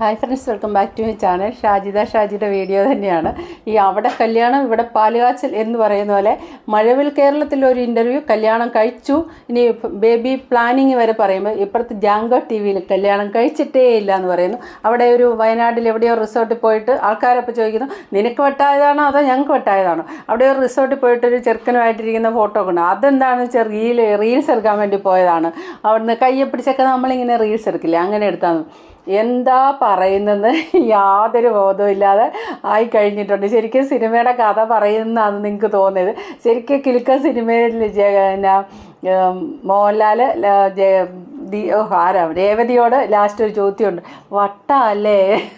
Hi friends welcome back to my channel Shajida ഷാജിയുടെ video തന്നെയാണ്. ഈ അവിടെ കല്യാണം ഇവിടെ പാലുകാച്ചൽ എന്ന് പറയുന്ന പോലെ മഴവിൽ കേരളത്തിൽ ഒരു ഇന്റർവ്യൂ കല്യാണം കഴിച്ചു. ഇനി ബേബി പ്ലാനിങ് വരെ പറയുമ്പോൾ ഇപ്പുറത്ത് ജാങ്കോ ടി വിയിൽ കല്യാണം കഴിച്ചിട്ടേ ഇല്ല എന്ന് പറയുന്നു. അവിടെ ഒരു വയനാട്ടിൽ എവിടെയോ റിസോർട്ടിൽ പോയിട്ട് ആൾക്കാരപ്പോൾ ചോദിക്കുന്നു നിനക്ക് വെട്ടായതാണോ അതോ ഞങ്ങൾക്ക് വെട്ടായതാണോ? അവിടെ ഒരു റിസോർട്ടിൽ പോയിട്ട് ഒരു ചെറുക്കനുമായിട്ടിരിക്കുന്ന ഫോട്ടോ ഉണ്ട്. അതെന്താണെന്ന് വെച്ചാൽ റീൽ റീൽസ് എടുക്കാൻ വേണ്ടി പോയതാണ്. അവിടുന്ന് കയ്യെ പിടിച്ചൊക്കെ നമ്മളിങ്ങനെ റീൽസ് എടുക്കില്ല? അങ്ങനെ എടുത്താന്ന്. എന്താ പറയുന്നത് യാതൊരു ബോധവും ഇല്ലാതെ ആയി കഴിഞ്ഞിട്ടുണ്ട്. ശരിക്കും സിനിമയുടെ കഥ പറയുന്നതാണ് നിങ്ങൾക്ക് തോന്നിയത്. ശരിക്കും കിൽക്ക സിനിമയിൽ ജ- മോഹൻലാൽ ദി- ഓ, ആരാ? രേവതിയോട് ലാസ്റ്റ് ഒരു ചോദ്യമുണ്ട്. വട്ട അല്ലേ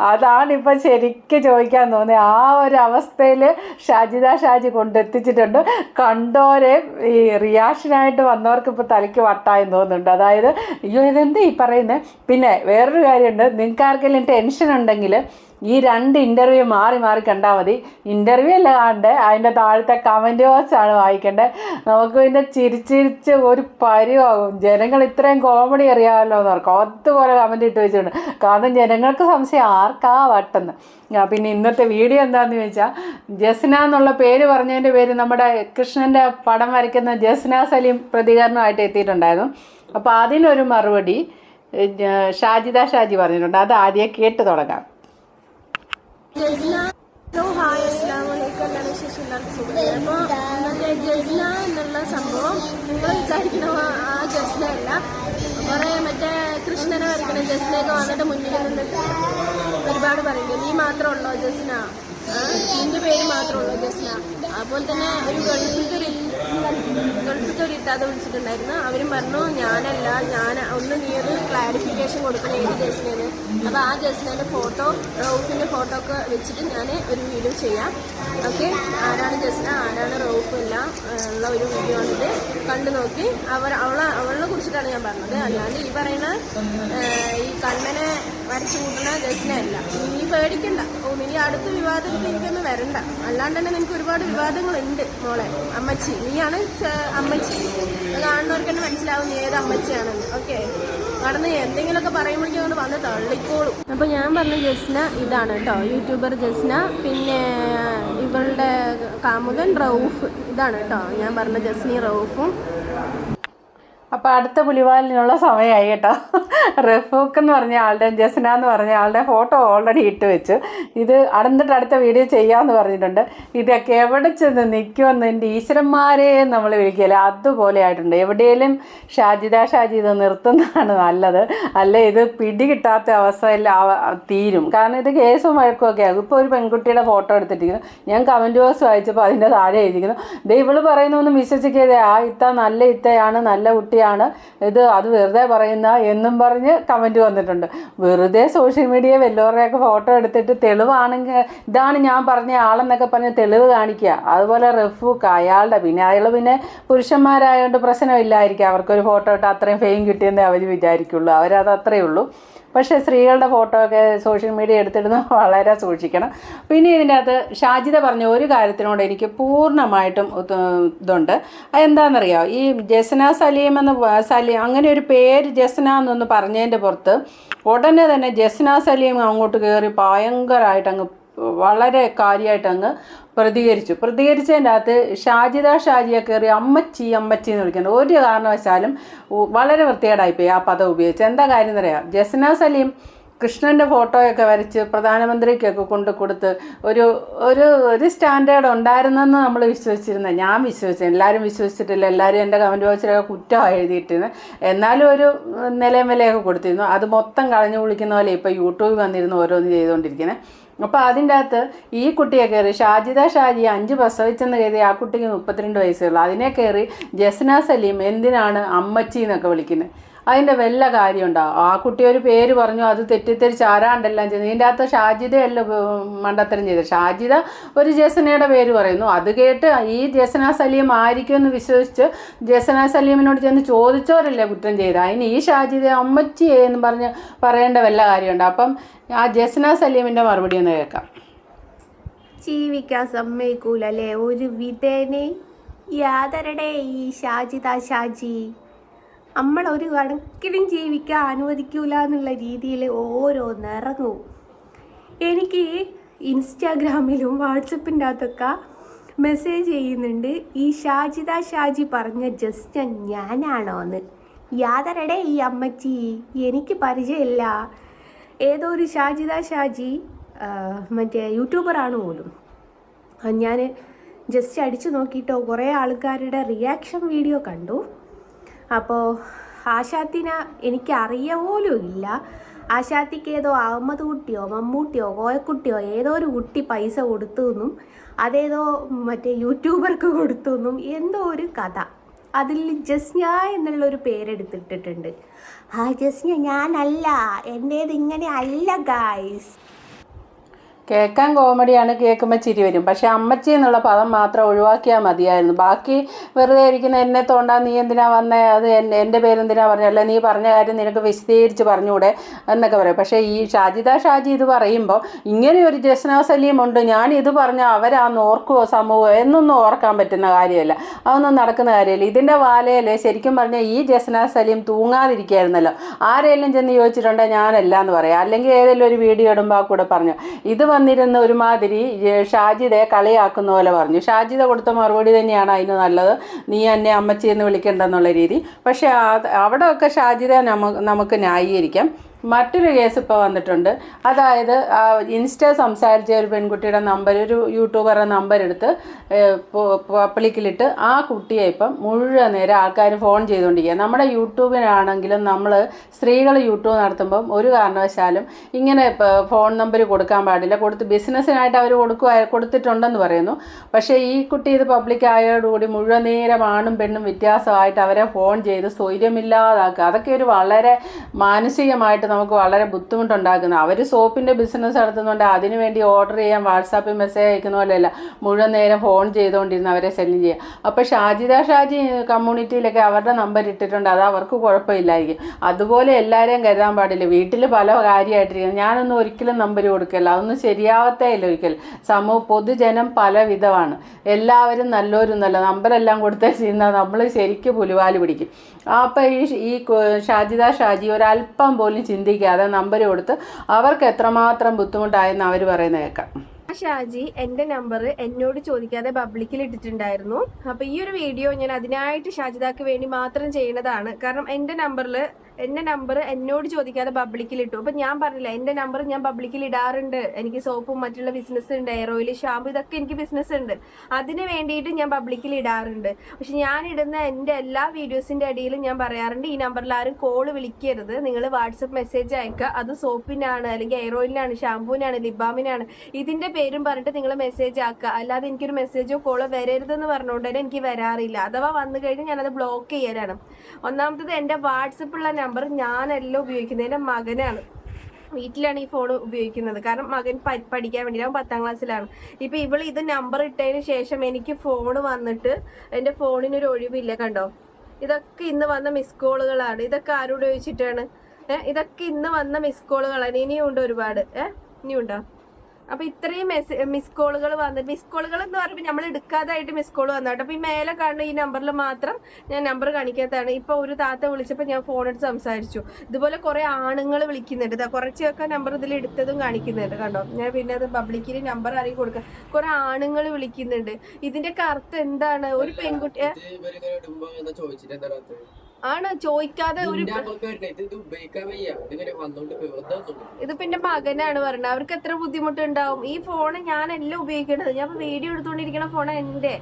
അതാണ് ഇപ്പം ശരിക്കും ചോദിക്കാൻ തോന്നിയത് ആ ഒരു അവസ്ഥയിൽ ഷാജിദ ഷാജി കൊണ്ടെത്തിച്ചിട്ടുണ്ട്. കണ്ടോരെ ഈ റിയാക്ഷനായിട്ട് വന്നവർക്ക് ഇപ്പോൾ തലയ്ക്ക് വട്ടായെന്ന് തോന്നുന്നുണ്ട്. അതായത് അയ്യോ ഇതെന്ത് ഈ പറയുന്നത് പിന്നെ വേറൊരു കാര്യമുണ്ട്. നിങ്ങൾക്ക് ആർക്കെങ്കിലും ടെൻഷൻ ഉണ്ടെങ്കിൽ ഈ രണ്ട് ഇന്റർവ്യൂ മാറി മാറി കണ്ടാൽ മതി. ഇന്റർവ്യൂ അല്ല കാണണ്ടേ അതിന്റെ താഴത്തെ കമന്റ് ബോക്സ് ആണ് വായിക്കേണ്ടത് നമുക്ക് പിന്നെ ചിരിച്ചിരിച്ച് ഒരു പരിവാകും. ജനങ്ങൾ ഇത്രയും കോമഡി അറിയാമല്ലോ എന്ന് ഓർക്കും. അതുപോലെ കമന്റ് ഇട്ട് വെച്ചിട്ടുണ്ട്. കാരണം ജനങ്ങൾക്ക് സംശയം ആർക്കാ വട്ടെന്ന്. പിന്നെ ഇന്നത്തെ വീഡിയോ എന്താണെന്ന് ചോദിച്ചാൽ ജസ്ന എന്നുള്ള പേര് പറഞ്ഞതിന്റെ പേര് നമ്മുടെ കൃഷ്ണന്റെ പടം വരയ്ക്കുന്ന ജസ്ന സലീം പ്രതികരണമായിട്ട് എത്തിയിട്ടുണ്ടായിരുന്നു. അപ്പോൾ അതിനൊരു മറുപടി ഷാജിദ ഷാജി പറഞ്ഞിട്ടുണ്ട്. അത് ആദ്യം കേട്ട് തുടങ്ങാം. ഹലോ ഹായ് അസ്സാം വലൈക്കും എന്താണ് വിശേഷം? എല്ലാവർക്കും സുഖം? അപ്പോൾ മറ്റേ ജസ്ന എന്നുള്ള സംഭവം നിങ്ങൾ വിചാരിക്കണ ആ- ആ അല്ല. കുറെ മറ്റേ കൃഷ്ണനെ വരയ്ക്കണ ജസ്നയൊക്കെ വന്നിട്ട് മുന്നിൽ നിന്നിട്ട് ഒരുപാട് പറയുന്നത് നീ മാത്രമുള്ളോ ജസ്ന? ആ, നിന്റെ പേര് മാത്രമേ ഉള്ളൂ ജസ്ന. അതുപോലെ തന്നെ ഒരു ഗൾഫിലത്തെ ഒരു ഗൾഫിലത്തെ ഒരു ഇത്താത വിളിച്ചിട്ടുണ്ടായിരുന്നു. അവരും പറഞ്ഞു ഞാനല്ല ഞാൻ ഒന്ന് നീ ഒരു ക്ലാരിഫിക്കേഷൻ കൊടുക്കണം ഏത് ജസ്നേന്. അപ്പോൾ ആ ജസ്നേന്റെ ഫോട്ടോ റൗഫിന്റെ ഫോട്ടോ ഒക്കെ വെച്ചിട്ട് ഞാൻ ഒരു വീഡിയോ ചെയ്യാം. ഓക്കെ? ആരാണ് ജസ്ന? ആരാണ് റൗഫ്? എല്ലാം ഉള്ള ഒരു വീഡിയോ ആണിത്. കണ്ടു നോക്കി. അവർ അവളെ അവളെ കുറിച്ചിട്ടാണ് ഞാൻ പറഞ്ഞത്. അല്ലാണ്ട് ഈ പറയുന്ന ഈ കണ്ണനെ വരച്ചു കൂട്ടുന്ന ജസ്ന അല്ല നീ പേടിക്കണ്ട. ഓ നീ അടുത്ത വിവാദത്തിൽ എനിക്കൊന്നും വരണ്ട. അല്ലാണ്ട് തന്നെ നിനക്ക് ഒരുപാട് വിവാദങ്ങളുണ്ട് മോളെ അമ്മച്ചി. നീയാണ് അമ്മച്ചി. കാണുന്നവർക്ക് തന്നെ മനസ്സിലാവും നീ ഏത് അമ്മച്ചിയാണെന്ന്. ഓക്കെ? നടന്ന് എന്തെങ്കിലുമൊക്കെ പറയുമ്പോഴേക്കും കൊണ്ട് വന്ന് തള്ളിക്കോളും. അപ്പൊ ഞാൻ പറഞ്ഞ ജസ്ന ഇതാണ് കേട്ടോ യൂട്യൂബർ ജസ്ന. പിന്നെ ഇവളുടെ കാമുകൻ റൌഫ് ഇതാണ് കേട്ടോ ഞാൻ പറഞ്ഞ ജസ്നി റൌഫും. അപ്പോൾ അടുത്ത പുലിവാലിനുള്ള സമയമായി കേട്ടോ. റഫൂക്ക് എന്ന് പറഞ്ഞ ആളുടെ ജസ്ന എന്ന് പറഞ്ഞ ആളുടെ ഫോട്ടോ ഓൾറെഡി ഇട്ട് വെച്ചു. ഇത് അടുത്തിട്ട് അടുത്ത വീഡിയോ ചെയ്യാമെന്ന് പറഞ്ഞിട്ടുണ്ട്. ഇതൊക്കെ എവിടെ ചെന്ന് നിൽക്കുമെന്ന് എന്റെ ഈശ്വരന്മാരെ നമ്മൾ വിളിക്കില്ല അതുപോലെ ആയിട്ടുണ്ട്. എവിടെയെങ്കിലും ഷാജിദ ഷാജിത ഇത് നിർത്തുന്നതാണ് നല്ലത്. അല്ല? ഇത് പിടി കിട്ടാത്ത അവസ്ഥയിൽ തീരും. കാരണം ഇത് കേസും വഴക്കും ഒക്കെ ആകും. ഇപ്പോൾ ഒരു പെൺകുട്ടിയുടെ ഫോട്ടോ എടുത്തിട്ടിരിക്കുന്നു. ഞാൻ കമന്റ് ബോക്സ് വായിച്ചപ്പോൾ അതിന്റെ താഴെ എഴുതിക്കുന്നു ദേ ഇവൾ പറയുന്നൊന്നും വിശ്വസിക്കാതെ ആ ഇത്ത നല്ല ഇത്തയാണ് നല്ല കുട്ടിയാണ് ഇത് അത് വെറുതെ പറയുന്ന എന്നും പറഞ്ഞ് കമന്റ് വന്നിട്ടുണ്ട്. വെറുതെ സോഷ്യൽ മീഡിയ വല്ലവരുടെയൊക്കെ ഫോട്ടോ എടുത്തിട്ട് തെളിവാണെങ്കിൽ ഇതാണ് ഞാൻ പറഞ്ഞ ആളെന്നൊക്കെ പറഞ്ഞ് തെളിവ് കാണിക്കുക. അതുപോലെ റഫൂക്ക് അയാളുടെ പിന്നെ അയാൾ പിന്നെ പുരുഷന്മാരായതുകൊണ്ട് പ്രശ്നമില്ലായിരിക്കും. അവർക്കൊരു ഫോട്ടോ ഇട്ട് അത്രയും ഫെയിം കിട്ടിയെന്നേ അവർ വിചാരിക്കുള്ളൂ. അവരത് അത്രയേ ഉള്ളൂ. പക്ഷേ സ്ത്രീകളുടെ ഫോട്ടോ ഒക്കെ സോഷ്യൽ മീഡിയ എടുത്തിടുന്നത് വളരെ സൂക്ഷിക്കണം. പിന്നെ ഇതിനകത്ത് ഷാജിദ പറഞ്ഞ ഒരു കാര്യത്തിനോട് എനിക്ക് പൂർണമായിട്ടും ഇത് ഇതുണ്ട്. എന്താണെന്നറിയോ ഈ ജസ്ന സലീം എന്ന് സലീം അങ്ങനെ ഒരു പേര് ജസ്ന എന്നൊന്ന് പറഞ്ഞതിന്റെ പുറത്ത് ഉടനെ തന്നെ ജസ്ന സലീം അങ്ങോട്ട് കയറി ഭയങ്കരമായിട്ട് അങ്ങ് വളരെ കാര്യമായിട്ട് അങ്ങ് പ്രതികരിച്ചു. പ്രതികരിച്ചതിന്റെ അകത്ത് ഷാജിദ ഷാജിയെ കയറി അമ്മച്ചി അമ്മച്ചി എന്ന് വിളിക്കുന്നത് ഒരു കാരണവശാലും വളരെ വൃത്തികേടായിപ്പോയി ആ പദം ഉപയോഗിച്ച്. എന്താ കാര്യം എന്നറിയാം? ജസ്ന സലീം കൃഷ്ണന്റെ ഫോട്ടോയൊക്കെ വരച്ച് പ്രധാനമന്ത്രിക്കൊക്കെ കൊണ്ട് കൊടുത്ത് ഒരു ഒരു ഒരു സ്റ്റാൻഡേർഡ് ഉണ്ടായിരുന്നെന്ന് നമ്മൾ വിശ്വസിച്ചിരുന്നത് ഞാൻ വിശ്വസിച്ചു എല്ലാവരും വിശ്വസിച്ചിട്ടില്ല എല്ലാവരും എന്റെ കമന്റ് ബോക്സിലൊക്കെ കുറ്റമാണ് എഴുതിയിട്ടിരുന്നു. എന്നാലും ഒരു നിലയും വിലയൊക്കെ കൊടുത്തിരുന്നു. അത് മൊത്തം കളഞ്ഞു കുളിക്കുന്ന പോലെ ഇപ്പോൾ യൂട്യൂബിൽ വന്നിരുന്നു ഓരോന്ന് ചെയ്തുകൊണ്ടിരിക്കുന്നത് അപ്പോൾ അതിന്റെ അകത്ത് ഈ കുട്ടിയെ കയറി ഷാജിദ ഷാജി അഞ്ച് പ്രസവിച്ചെന്ന് കരുതി ആ കുട്ടിക്ക് മുപ്പത്തിരണ്ട് വയസ്സേ ഉള്ളൂ. അതിനെ കയറി ജസ്ന സലീം എന്തിനാണ് അമ്മച്ചി എന്നൊക്കെ വിളിക്കുന്നത്. അതിന്റെ വല്ല കാര്യം ഉണ്ടാവും ആ കുട്ടി ഒരു പേര് പറഞ്ഞു അത് തെറ്റിദ്ധരിച്ച് ആരാണ്ടെല്ലാം ചെയ്തു? ഇതിന്റെ അകത്ത് ഷാജിദയല്ല ഉം, മണ്ടത്തരം ചെയ്തത്? ഷാജിദ ഒരു ജസനയുടെ പേര് പറയുന്നു. അത് കേട്ട് ഈ ജസന സലീം ആയിരിക്കും എന്ന് വിശ്വസിച്ച് ജസന സലീമിനോട് ചെന്ന് ചോദിച്ചവരല്ലേ കുറ്റം ചെയ്ത് അതിന് ഈ ഷാജിദ അമ്മച്ചി എന്ന് പറഞ്ഞ് പറയേണ്ട വല്ല കാര്യമുണ്ടോ? അപ്പം ആ ജസന സലീമിന്റെ മറുപടി ഒന്ന് കേൾക്കാം. ജീവിക്കാൻ സമ്മതിക്കൂലല്ലേ? ഒരു വിധേനെ യാതരടെ ഈ ഷാജിത ഷാജി. നമ്മൾ ഒരു കണക്കിനും ജീവിക്കാൻ അനുവദിക്കൂല എന്നുള്ള രീതിയിൽ ഓരോന്നിറങ്ങും എനിക്ക് ഇൻസ്റ്റാഗ്രാമിലും വാട്സപ്പിന്റെ അകത്തൊക്കെ മെസ്സേജ് ചെയ്യുന്നുണ്ട് ഈ ഷാജിദ ഷാജി പറഞ്ഞ ജസ്റ്റ് ഞാനാണോ എന്ന് യാതരടെ ഈ അമ്മച്ചി എനിക്ക് പരിചയമില്ല. ഏതോ ഒരു ഷാജിദ ഷാജി മറ്റേ യൂട്യൂബറാണ് പോലും. ഞാൻ ജസ്റ്റ് അടിച്ചു നോക്കിയിട്ടോ കുറേ ആൾക്കാരുടെ റിയാക്ഷൻ വീഡിയോ കണ്ടു. അപ്പോൾ ആശാത്തിന എനിക്കറിയ പോലും ഇല്ല. ആശാത്തിക്ക് ഏതോ അഹമ്മദ് കുട്ടിയോ മമ്മൂട്ടിയോ കോയക്കുട്ടിയോ ഏതോ ഒരു കുട്ടി പൈസ കൊടുത്തു എന്നും അതേതോ മറ്റേ യൂട്യൂബർക്ക് കൊടുത്തു എന്നും എന്തോ ഒരു കഥ. അതിൽ ജസ്ന എന്നുള്ളൊരു പേരെടുത്തിട്ടിട്ടുണ്ട്. ആ ജസ്ന ഞാനല്ല എന്റേത് ഇങ്ങനെ അല്ല ഗായ്സ്. കേൾക്കാൻ കോമഡിയാണ് കേൾക്കുമ്പോൾ ചിരി വരും. പക്ഷേ അമ്മച്ചി എന്നുള്ള പദം മാത്രം ഒഴിവാക്കിയാൽ മതിയായിരുന്നു. ബാക്കി വെറുതെ ഇരിക്കുന്ന എന്നെ തോണ്ടാ നീ എന്തിനാ വന്നേ? അത് എന്റെ എന്റെ പേരെന്തിനാ പറഞ്ഞല്ല നീ പറഞ്ഞ കാര്യം നിനക്ക് വിശദീകരിച്ച് പറഞ്ഞൂടെ എന്നൊക്കെ പറയും. പക്ഷേ ഈ ഷാജിദ ഷാജി ഇത് പറയുമ്പോൾ ഇങ്ങനെ ഒരു ജസ്നാസല്യം ഉണ്ട്. ഞാൻ ഇത് പറഞ്ഞാൽ അവരാന്ന് ഓർക്കുമോ സമൂഹമോ? എന്നൊന്നും ഓർക്കാൻ പറ്റുന്ന കാര്യമല്ല. അതൊന്നും നടക്കുന്ന കാര്യമല്ല. ഇതിന്റെ വാലയിൽ ശരിക്കും പറഞ്ഞാൽ ഈ ജസ്ന സലീം തൂങ്ങാതിരിക്കുകയായിരുന്നല്ലോ ആരെങ്കിലും ചെന്ന് ചോദിച്ചിട്ടുണ്ടെങ്കിൽ ഞാനല്ല എന്ന് പറയാം. അല്ലെങ്കിൽ ഏതെങ്കിലും ഒരു വീഡിയോ ഇടുമ്പോൾ ആ കൂടെ പറഞ്ഞു. ഇത് വന്നിരുന്ന ഒരുമാതിരി ഷാജിദെ കളിയാക്കുന്ന പോലെ പറഞ്ഞു. ഷാജിദ കൊടുത്ത മറുപടി തന്നെയാണ് അതിന് നല്ലത്. നീ എന്നെ അമ്മച്ചി എന്ന് വിളിക്കേണ്ടെന്നുള്ള രീതി. പക്ഷേ അവിടെയൊക്കെ ഷാജിദ നമുക്ക് നമുക്ക് ന്യായീകരിക്കാം. മറ്റൊരു കേസ് ഇപ്പോൾ വന്നിട്ടുണ്ട്. അതായത് ഇൻസ്റ്റ സംസാരിച്ച ഒരു പെൺകുട്ടിയുടെ നമ്പർ ഒരു യൂട്യൂബറുടെ നമ്പർ എടുത്ത് പബ്ലിക്കിലിട്ട് ആ കുട്ടിയെ ഇപ്പം മുഴുവൻ നേരം ആൾക്കാർ ഫോൺ ചെയ്തുകൊണ്ടിരിക്കുക നമ്മുടെ യൂട്യൂബിനാണെങ്കിലും നമ്മൾ സ്ത്രീകൾ യൂട്യൂബ് നടത്തുമ്പം ഒരു കാരണവശാലും ഇങ്ങനെ ഫോൺ നമ്പർ കൊടുക്കാൻ പാടില്ല. കൊടുത്ത് ബിസിനസ്സിനായിട്ട് അവർ കൊടുക്കുക കൊടുത്തിട്ടുണ്ടെന്ന് പറയുന്നു. പക്ഷേ ഈ കുട്ടി ഇത് പബ്ലിക് ആയതോടുകൂടി മുഴുവൻ നേരം ആണും പെണ്ണും വ്യത്യാസമായിട്ട് അവരെ ഫോൺ ചെയ്ത് സ്വൈര്യമില്ലാതാക്കുക. അതൊക്കെ ഒരു വളരെ മാനസികമായിട്ട് നമുക്ക് വളരെ ബുദ്ധിമുട്ടുണ്ടാക്കുന്നത് അവർ സോപ്പിന്റെ ബിസിനസ് നടത്തുന്നുണ്ട് അതിനു വേണ്ടി ഓർഡർ ചെയ്യാൻ വാട്സാപ്പിൽ മെസ്സേജ് അയക്കുന്ന പോലെയല്ല. മുഴുവൻ നേരം ഫോൺ ചെയ്തുകൊണ്ടിരുന്ന അവരെ സെല്ലും ചെയ്യുക അപ്പോൾ ഷാജിദ ഷാജി കമ്മ്യൂണിറ്റിയിലൊക്കെ അവരുടെ നമ്പർ ഇട്ടിട്ടുണ്ട്. അത് അവർക്ക് കുഴപ്പമില്ലായിരിക്കും. അതുപോലെ എല്ലാവരെയും കരുതാൻ പാടില്ല. വീട്ടിൽ പല കാര്യമായിട്ടിരിക്കുന്നത് ഞാനൊന്നും ഒരിക്കലും നമ്പർ കൊടുക്കില്ല. അതൊന്നും ശരിയാവത്തേ ഇല്ല ഒരിക്കലും. സമൂഹ പൊതുജനം പല വിധമാണ് എല്ലാവരും നല്ല നമ്പരെല്ലാം കൊടുത്താൽ ചെയ്യുന്ന നമ്മൾ ശരിക്കും പുലിവാൽ പിടിക്കും. അപ്പോൾ ഈ ഷാജിദ ഷാജി ഒരല്പം പോലും ചിന്തിക്കാതെ നമ്പർ കൊടുത്ത് അവർക്ക് എത്രമാത്രം ബുദ്ധിമുട്ടായെന്ന് അവർ പറയുന്നത് കേൾക്കാം. ഷാജി എന്റെ നമ്പർ എന്നോട് ചോദിക്കാതെ പബ്ലിക്കിൽ ഇട്ടിട്ടുണ്ടായിരുന്നു. അപ്പൊ ഈ ഒരു വീഡിയോ ഞാൻ അതിനായിട്ട് ഷാജിദാക്ക് വേണ്ടി മാത്രം ചെയ്യുന്നതാണ്. കാരണം എന്റെ നമ്പറിൽ എന്റെ നമ്പർ എന്നോട് ചോദിക്കാതെ പബ്ലിക്കിൽ ഇട്ടു. അപ്പൊ ഞാൻ പറഞ്ഞില്ല എന്റെ നമ്പർ ഞാൻ പബ്ലിക്കിൽ ഇടാറുണ്ട്. എനിക്ക് സോപ്പും മറ്റുള്ള ബിസിനസ് ഉണ്ട് എയർ ഷാമ്പു ഇതൊക്കെ എനിക്ക് ബിസിനസ് ഉണ്ട്. അതിന് വേണ്ടിയിട്ട് ഞാൻ പബ്ലിക്കിൽ ഇടാറുണ്ട്. പക്ഷെ ഞാൻ ഇടുന്ന എന്റെ എല്ലാ വീഡിയോസിന്റെ അടിയിലും ഞാൻ പറയാറുണ്ട് ഈ നമ്പറിൽ ആരും കോൾ വിളിക്കരുത്. നിങ്ങൾ വാട്സപ്പ് മെസ്സേജ് അയക്കുക. അത് സോപ്പിനാണ് അല്ലെങ്കിൽ എയർ ഷാമ്പൂവിനാണ് ലിബാമിനാണ് ഇതിന്റെ പേരും പറഞ്ഞിട്ട് നിങ്ങൾ മെസ്സേജ് ആക്കുക. അല്ലാതെ എനിക്കൊരു മെസ്സേജോ കോളോ വരരുതെന്ന് പറഞ്ഞുകൊണ്ട് തന്നെ എനിക്ക് വരാറില്ല. അഥവാ വന്നു കഴിഞ്ഞാൽ ഞാനത് ബ്ലോക്ക് ചെയ്യലാണ്. ഒന്നാമത്തത് എന്റെ വാട്സപ്പുള്ള നമ്പർ ഞാനല്ല ഉപയോഗിക്കുന്നത്. എന്റെ മകനാണ്. വീട്ടിലാണ് ഈ ഫോൺ ഉപയോഗിക്കുന്നത്. കാരണം മകൻ പഠിക്കാൻ വേണ്ടി അവൻ പത്താം ക്ലാസ്സിലാണ്. ഇപ്പൊ ഇവൾ ഇത് നമ്പർ ഇട്ടതിന് ശേഷം എനിക്ക് ഫോൺ വന്നിട്ട് എന്റെ ഫോണിനൊരു ഒഴിവില്ല കണ്ടോ? ഇതൊക്കെ ഇന്ന് വന്ന മിസ് കോളുകളാണ് ഇതൊക്കെ ആരോട് ചോദിച്ചിട്ടാണ്? ഇതൊക്കെ ഇന്ന് വന്ന മിസ് കോളുകളാണ് ഇനിയും ഉണ്ട് ഒരുപാട്. ഏഹ് ഇനിയുണ്ടോ അപ്പൊ ഇത്രയും മെസ് മിസ് കോളുകൾ വന്ന് മിസ് കോളുകൾ എന്ന് പറയുമ്പോൾ നമ്മൾ എടുക്കാതായിട്ട് മിസ് കോൾ വന്നാട്ടോ അപ്പൊ ഈ മേലെ കാണുന്ന ഈ നമ്പറിൽ മാത്രം ഞാൻ നമ്പർ കാണിക്കാത്തതാണ്. ഇപ്പൊ ഒരു താത്ത വിളിച്ചപ്പോൾ ഞാൻ ഫോൺ എടുത്ത് സംസാരിച്ചു. ഇതുപോലെ കുറെ ആണുങ്ങൾ വിളിക്കുന്നുണ്ട്. കുറച്ചൊക്കെ നമ്പർ ഇതിൽ എടുത്തതും കാണിക്കുന്നുണ്ട് കണ്ടോ? ഞാൻ പിന്നെ അത് പബ്ലിക്കിന് നമ്പർ അറിയി കൊടുക്കാം. കുറെ ആണുങ്ങൾ വിളിക്കുന്നുണ്ട്. ഇതിന്റെയൊക്കെ അർത്ഥം എന്താണ്? ഒരു പെൺകുട്ടി ഏ? ഇത് ഇവരിങ്ങനെ ഇടുമ്പോ ചോദിച്ചിട്ട് എന്താ പറയാത്തത്? ആണ് ചോദിക്കാതെ ഒരു ഇത് പിന്നെ മകനാണ് പറഞ്ഞത്. അവർക്ക് എത്ര ബുദ്ധിമുട്ടുണ്ടാവും? ഈ ഫോൺ ഞാനല്ല ഉപയോഗിക്കണത്. ഞാൻ വീഡിയോ എടുത്തോണ്ടിരിക്കണ ഫോൺ എന്റെ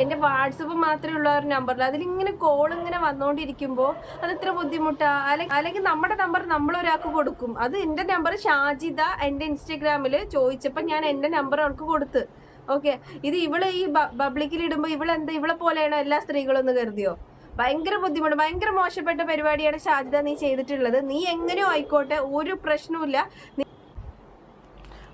എന്റെ വാട്സപ്പ് മാത്രമേ ഉള്ള ഒരു നമ്പറിൽ അതിലിങ്ങനെ കോൾ ഇങ്ങനെ വന്നോണ്ടിരിക്കുമ്പോ അത് എത്ര ബുദ്ധിമുട്ടാ? അല്ലെങ്കിൽ അല്ലെങ്കിൽ നമ്മുടെ നമ്പർ നമ്മൾ ഒരാൾക്ക് കൊടുക്കും. അത് എന്റെ നമ്പർ ഷാജിദ എന്റെ ഇൻസ്റ്റഗ്രാമിൽ ചോദിച്ചപ്പോ ഞാൻ എന്റെ നമ്പർ അവൾക്ക് കൊടുത്ത്. ഓക്കെ ഇത് ഇവൾ ഈ പബ്ലിക്കിൽ ഇടുമ്പോ ഇവളെന്താ? ഇവളെ പോലെയാണോ എല്ലാ സ്ത്രീകളും എന്ന് കരുതിയോ? ഭയങ്കര ബുദ്ധിമുട്ട് ഭയങ്കര മോശപ്പെട്ട പരിപാടിയാണ് ഷാജിദ നീ ചെയ്തിട്ടുള്ളത്. നീ എങ്ങനെയോ ആയിക്കോട്ടെ ഒരു പ്രശ്നവുമില്ല.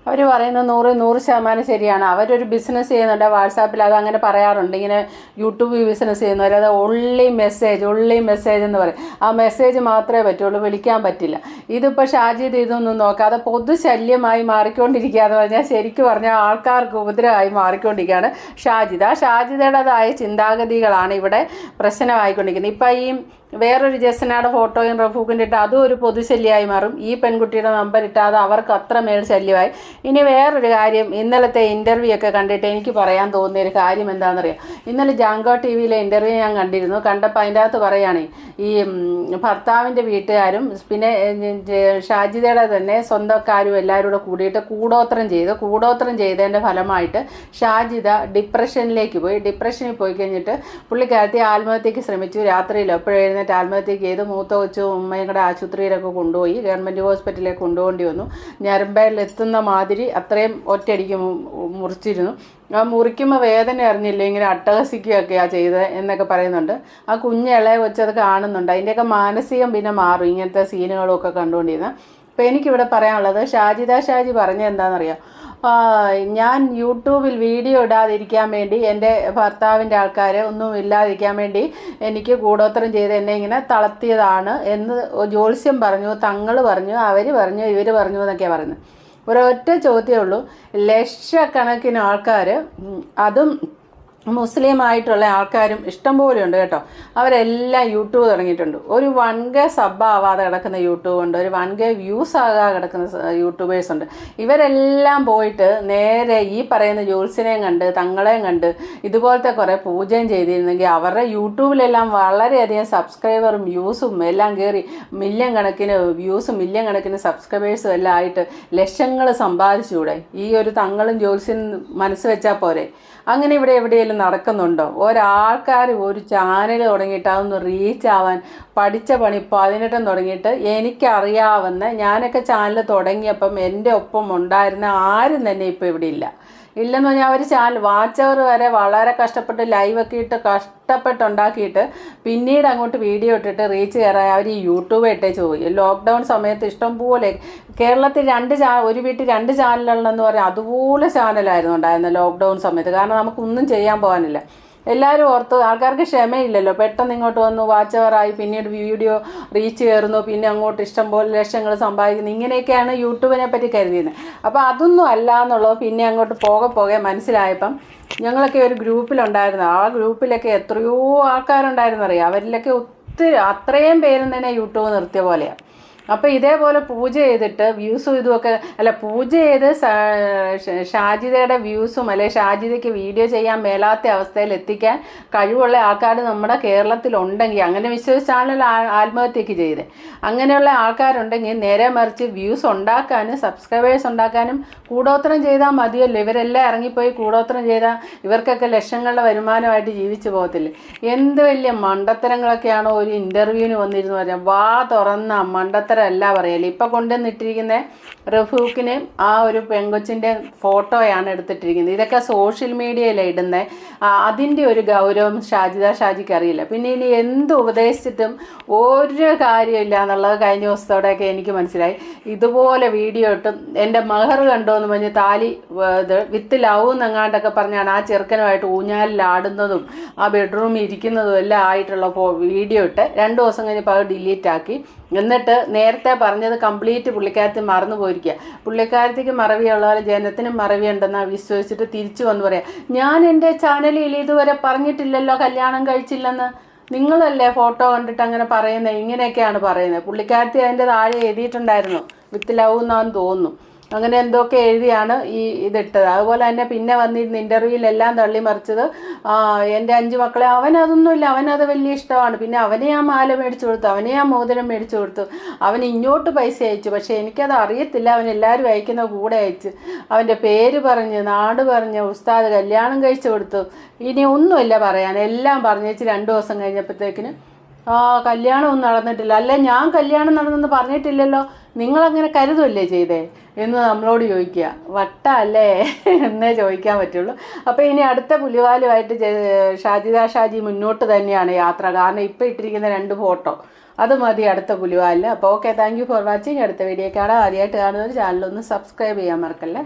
അവർ പറയുന്നത് നൂറ് നൂറ് ശതമാനം ശരിയാണ്. അവരൊരു ബിസിനസ് ചെയ്യുന്നുണ്ട്. വാട്സാപ്പിൽ അത് അങ്ങനെ പറയാറുണ്ട്. ഇങ്ങനെ യൂട്യൂബ് ബിസിനസ് ചെയ്യുന്നവർ അത് ഒള്ളി മെസ്സേജ് ഒള്ളി മെസ്സേജ് എന്ന് പറയും. ആ മെസ്സേജ് മാത്രമേ പറ്റുള്ളൂ. വിളിക്കാൻ പറ്റില്ല. ഇതിപ്പോൾ ഷാജിദ് ഇതൊന്നും നോക്കാതെ പൊതുശല്യമായി മാറിക്കൊണ്ടിരിക്കുകയെന്ന് പറഞ്ഞാൽ ശരിക്കും പറഞ്ഞാൽ ആൾക്കാർക്ക് ഉപദ്രവമായി മാറിക്കൊണ്ടിരിക്കുകയാണ് ഷാജിദ. ഷാജിദയുടേതായ ചിന്താഗതികളാണ് ഇവിടെ പ്രശ്നമായിക്കൊണ്ടിരിക്കുന്നത്. ഇപ്പം ഈ വേറൊരു ജസ്സനയുടെ ഫോട്ടോയും റഫൂഖിന്റെ ഇട്ട് അതും ഒരു പൊതുശല്യമായി മാറും. ഈ പെൺകുട്ടിയുടെ നമ്പർ ഇട്ടാതെ അവർക്ക് അത്ര മേൽ ശല്യമായി. ഇനി വേറൊരു കാര്യം ഇന്നലത്തെ ഇന്റർവ്യൂ ഒക്കെ കണ്ടിട്ട് എനിക്ക് പറയാൻ തോന്നിയ ഒരു കാര്യം എന്താണെന്നറിയാം? ഇന്നലെ ജാങ്കോ ടി വിയിലെ ഇന്റർവ്യൂ ഞാൻ കണ്ടിരുന്നു. കണ്ടപ്പോൾ അതിന്റെ അകത്ത് പറയുകയാണ് ഈ ഭർത്താവിന്റെ വീട്ടുകാരും പിന്നെ ഷാജിതയുടെ തന്നെ സ്വന്തക്കാരും എല്ലാവരും കൂടെ കൂടിയിട്ട് കൂടോത്രം ചെയ്ത്. കൂടോത്രം ചെയ്തതിന്റെ ഫലമായിട്ട് ഷാജിദ ഡിപ്രഷനിലേക്ക് പോയി. ഡിപ്രഷനിൽ പോയി കഴിഞ്ഞിട്ട് പുള്ളിക്കാരത്തി ആത്മഹത്യക്ക് ശ്രമിച്ചു. രാത്രിയിൽ എപ്പോഴും എഴുന്നേറ്റ് ആത്മഹത്യക്ക് ചെയ്ത് മൂത്ത കൊച്ചു ഉമ്മയും കൂടെ ആശുപത്രിയിലൊക്കെ കൊണ്ടുപോയി. ഗവൺമെന്റ് ഹോസ്പിറ്റലിലേക്ക് കൊണ്ടുപോകേണ്ടി വന്നു. ഞരമ്പയിൽ എത്തുന്ന മാതിരി അത്രയും ഒറ്റയടിക്ക് മുറിച്ചിരുന്നു. ആ മുറിക്കുമ്പോൾ വേദന അറിഞ്ഞില്ല ഇങ്ങനെ അട്ടഹസിക്കുകയൊക്കെയാണ് ചെയ്തത് എന്നൊക്കെ പറയുന്നുണ്ട്. ആ കുഞ്ഞ് ഇളയ കൊച്ചത് കാണുന്നുണ്ട്. അതിന്റെയൊക്കെ മാനസികം പിന്നെ മാറും. ഇങ്ങനത്തെ സീനുകളൊക്കെ കണ്ടുകൊണ്ടിരുന്നത് അപ്പോൾ എനിക്കിവിടെ പറയാനുള്ളത് ഷാജിദ ഷാജി പറഞ്ഞത് എന്താണെന്നറിയാം? ഞാൻ യൂട്യൂബിൽ വീഡിയോ ഇടാതിരിക്കാൻ വേണ്ടി എന്റെ ഭർത്താവിന്റെ ആൾക്കാർ ഒന്നും ഇല്ലാതിരിക്കാൻ വേണ്ടി എനിക്ക് കൂടോത്രം ചെയ്ത് എന്നെ ഇങ്ങനെ തളർത്തിയതാണ് എന്ന് ജ്യോത്സ്യം പറഞ്ഞു തങ്ങൾ പറഞ്ഞു അവർ പറഞ്ഞു ഇവർ പറഞ്ഞു എന്നൊക്കെയാണ് പറയുന്നത്. ഒരൊറ്റ ചോദ്യമേ ഉള്ളൂ. ലക്ഷക്കണക്കിന് ആൾക്കാർ അതും മുസ്ലിം ആയിട്ടുള്ള ആൾക്കാരും ഇഷ്ടംപോലെ ഉണ്ട് കേട്ടോ. അവരെല്ലാം യൂട്യൂബ് തുടങ്ങിയിട്ടുണ്ട്. ഒരു വൺ സബ് ആവാതെ കിടക്കുന്ന യൂട്യൂബ് ഉണ്ട്. ഒരു വൺ വ്യൂസ് ആകാതെ കിടക്കുന്ന യൂട്യൂബേഴ്സ് ഉണ്ട്. ഇവരെല്ലാം പോയിട്ട് നേരെ ഈ പറയുന്ന ജോത്സ്യനെയും കണ്ട് തങ്ങളെയും കണ്ട് ഇതുപോലത്തെ കുറേ പൂജയും ചെയ്തിരുന്നെങ്കിൽ അവരുടെ യൂട്യൂബിലെല്ലാം വളരെയധികം സബ്സ്ക്രൈബറും വ്യൂസും എല്ലാം കയറി മില്യൺ കണക്കിന് വ്യൂസും മില്യൺ കണക്കിന് സബ്സ്ക്രൈബേഴ്സും എല്ലാം ആയിട്ട് ലക്ഷങ്ങൾ സമ്പാദിച്ചുകൂടെ? ഈ ഒരു തങ്ങളും ജോത്സ്യനും മനസ്സ് വെച്ചാൽ പോരെ? അങ്ങനെ ഇവിടെ എവിടെയെങ്കിലും നടക്കുന്നുണ്ടോ? ഒരാൾക്കാർ ഒരു ചാനൽ തുടങ്ങിയിട്ട് അതൊന്ന് റീച്ച് ആവാൻ പഠിച്ച പണി പതിനെട്ടും തുടങ്ങിയിട്ട് എനിക്കറിയാവുന്ന ഞാനൊക്കെ ചാനൽ തുടങ്ങിയപ്പം എന്റെ ഒപ്പം ഉണ്ടായിരുന്ന ആരും തന്നെ ഇപ്പോൾ ഇവിടെ ഇല്ല. ഇല്ലെന്ന് പറഞ്ഞാൽ അവർ ചാനൽ വാച്ച് അവർ വരെ വളരെ കഷ്ടപ്പെട്ട് ലൈവൊക്കെ ഇട്ട് കഷ്ടപ്പെട്ടുണ്ടാക്കിയിട്ട് പിന്നീട് അങ്ങോട്ട് വീഡിയോ ഇട്ടിട്ട് റീച്ച് കയറാൻ അവർ ഈ യൂട്യൂബ് ഇട്ടേച്ച് പോയി. ലോക്ക്ഡൗൺ സമയത്ത് ഇഷ്ടം പോലെ കേരളത്തിൽ രണ്ട് ചാ ഒരു വീട്ടിൽ രണ്ട് ചാനലുകളെന്ന് പറഞ്ഞാൽ അതുപോലെ ചാനലായിരുന്നു ഉണ്ടായിരുന്നത് ലോക്ക്ഡൗൺ സമയത്ത്. കാരണം നമുക്കൊന്നും ചെയ്യാൻ പോകാനില്ല. എല്ലാവരും ഓർത്ത് ആൾക്കാർക്ക് ക്ഷമയില്ലല്ലോ. പെട്ടെന്ന് ഇങ്ങോട്ട് വന്നു വാച്ച് അവറായി പിന്നീട് വീഡിയോ റീച്ച് കയറുന്നു പിന്നെ അങ്ങോട്ട് ഇഷ്ടം പോലെ ലക്ഷങ്ങൾ സമ്പാദിക്കുന്നു. ഇങ്ങനെയൊക്കെയാണ് യൂട്യൂബിനെ പറ്റി കരുതിയത് അപ്പോൾ അതൊന്നും അല്ല എന്നുള്ളത് പിന്നെ അങ്ങോട്ട് പോകെ പോകെ മനസ്സിലായപ്പം ഞങ്ങളൊക്കെ ഒരു ഗ്രൂപ്പിലുണ്ടായിരുന്നു ആ ഗ്രൂപ്പിലൊക്കെ എത്രയോ ആൾക്കാരുണ്ടായിരുന്നറിയാം? അവരിലൊക്കെ ഒത്തിരി അത്രയും പേരും തന്നെ യൂട്യൂബ് നിർത്തിയ പോലെയാണ് അപ്പോൾ ഇതേപോലെ പൂജ ചെയ്തിട്ട് വ്യൂസും ഇതുമൊക്കെ അല്ല പൂജ ചെയ്ത് ഷാജിതയുടെ വ്യൂസും അല്ലെ ഷാജിതയ്ക്ക് വീഡിയോ ചെയ്യാൻ മേലാത്ത അവസ്ഥയിൽ എത്തിക്കാൻ കഴിവുള്ള ആൾക്കാർ നമ്മുടെ കേരളത്തിലുണ്ടെങ്കിൽ അങ്ങനെ വിശ്വസിച്ചാണല്ലോ ആത്മഹത്യക്ക് ചെയ്ത്. അങ്ങനെയുള്ള ആൾക്കാരുണ്ടെങ്കിൽ നേരെ മറിച്ച് വ്യൂസ് ഉണ്ടാക്കാനും സബ്സ്ക്രൈബേഴ്സ് ഉണ്ടാക്കാനും കൂടോത്രം ചെയ്താൽ മതിയല്ലോ. ഇവരെല്ലാം ഇറങ്ങിപ്പോയി കൂടോത്രം ചെയ്താൽ ഇവർക്കൊക്കെ ലക്ഷങ്ങളുടെ വരുമാനമായിട്ട് ജീവിച്ചു പോകത്തില്ലേ? എന്ത് വലിയ മണ്ടത്തരങ്ങളൊക്കെയാണോ ഒരു ഇന്റർവ്യൂവിന് വന്നിരുന്നു പറഞ്ഞാൽ വാ തുറന്ന മണ്ടത്തരമല്ല പറയൽ. ഇപ്പം കൊണ്ടുവന്നിട്ടിരിക്കുന്ന റഫൂക്കിന് ആ ഒരു പെങ്കൊച്ചിന്റെ ഫോട്ടോയാണ് എടുത്തിട്ടിരിക്കുന്നത്. ഇതൊക്കെ സോഷ്യൽ മീഡിയയിലാണ് ഇടുന്നത് അതിന്റെ ഒരു ഗൗരവം ഷാജിദ ഷാജിക്ക് അറിയില്ല. പിന്നെ ഇനി എന്ത് ഉപദേശിച്ചിട്ടും ഒരു കാര്യമില്ല എന്നുള്ളത് കഴിഞ്ഞ ദിവസത്തോടെയൊക്കെ എനിക്ക് മനസ്സിലായി. ഇതുപോലെ വീഡിയോ ഇട്ടും എന്റെ മഹർ കണ്ടോ എന്ന് പറഞ്ഞ് താലി ഇത് വിത്ത് ലവ് എന്നെങ്ങാണ്ടൊക്കെ പറഞ്ഞാണ് ആ ചെറുക്കനുമായിട്ട് ഊഞ്ഞാലിലാടുന്നതും ആ ബെഡ്റൂമിൽ ഇരിക്കുന്നതും എല്ലാം ആയിട്ടുള്ള വീഡിയോ ഇട്ട് രണ്ട് ദിവസം കഴിഞ്ഞപ്പോൾ അത് ഡിലീറ്റ് ആക്കി എന്നിട്ട് നേരത്തെ പറഞ്ഞത് കംപ്ലീറ്റ് പുള്ളിക്കാരത്തി മറന്നു പോയിരിക്കുക. പുള്ളിക്കാരത്തിക്ക് മറവിയുള്ള പോലെ ജനത്തിനും മറവിയുണ്ടെന്നാണ് വിശ്വസിച്ചിട്ട് തിരിച്ചു വന്ന് പറയാം ഞാൻ എന്റെ ചാനലിൽ ഇതുവരെ പറഞ്ഞിട്ടില്ലല്ലോ കല്യാണം കഴിച്ചില്ലെന്ന്. നിങ്ങളല്ലേ ഫോട്ടോ കണ്ടിട്ട് അങ്ങനെ പറയുന്നത് ഇങ്ങനെയൊക്കെയാണ് പറയുന്നത്. പുള്ളിക്കാരത്തി അതിന്റെ താഴെ എഴുതിയിട്ടുണ്ടായിരുന്നു വിത്ത് ലവ് എന്നാന്ന് തോന്നുന്നു. അങ്ങനെ എന്തൊക്കെ എഴുതിയാണ് ഈ ഇതിട്ടത്. അതുപോലെ തന്നെ പിന്നെ വന്നിരുന്ന ഇന്റർവ്യൂവിലെല്ലാം തള്ളി മറിച്ചത് ആ, എന്റെ അഞ്ച് മക്കളെ അവനതൊന്നുമില്ല അവനത് വലിയ ഇഷ്ടമാണ്. പിന്നെ അവനെ ആ മാല മേടിച്ചു കൊടുത്തു അവനെ ആ മോതിരം മേടിച്ചു കൊടുത്തു. അവൻ ഇങ്ങോട്ട് പൈസ അയച്ചു പക്ഷേ എനിക്കത് അറിയത്തില്ല. അവൻ എല്ലാവരും അയക്കുന്ന കൂടെ അയച്ച് അവന്റെ പേര് പറഞ്ഞ് നാട് പറഞ്ഞ് ഉസ്താദ് കല്യാണം കഴിച്ചു കൊടുത്തു. ഇനി ഒന്നുമില്ല പറയാൻ. എല്ലാം പറഞ്ഞു പറഞ്ഞേച്ച് രണ്ട് ദിവസം കഴിഞ്ഞപ്പോഴത്തേക്കിന് ആ കല്യാണമൊന്നും നടന്നിട്ടില്ല. അല്ല ഞാൻ കല്യാണം നടന്നെന്ന് പറഞ്ഞിട്ടില്ലല്ലോ. നിങ്ങളങ്ങനെ കരുതല്ലേ ചെയ്തേ? എന്ന് നമ്മളോട് ചോദിക്കുക. വട്ട അല്ലേ എന്നേ ചോദിക്കാൻ പറ്റുള്ളൂ. അപ്പോൾ ഇനി അടുത്ത പുലിവാലുമായിട്ട് ഷാജിദ ഷാജി മുന്നോട്ട് തന്നെയാണ് യാത്ര. കാരണം ഇപ്പോൾ ഇട്ടിരിക്കുന്ന രണ്ട് ഫോട്ടോ. അത് മതി അടുത്ത പുലിവാലിൽ അപ്പോൾ okay thank you for watching അടുത്ത വീഡിയോ ആദ്യമായിട്ട് കാണുന്നവർ ചാനലൊന്ന് സബ്സ്ക്രൈബ് ചെയ്യാൻ മറക്കല്ലേ?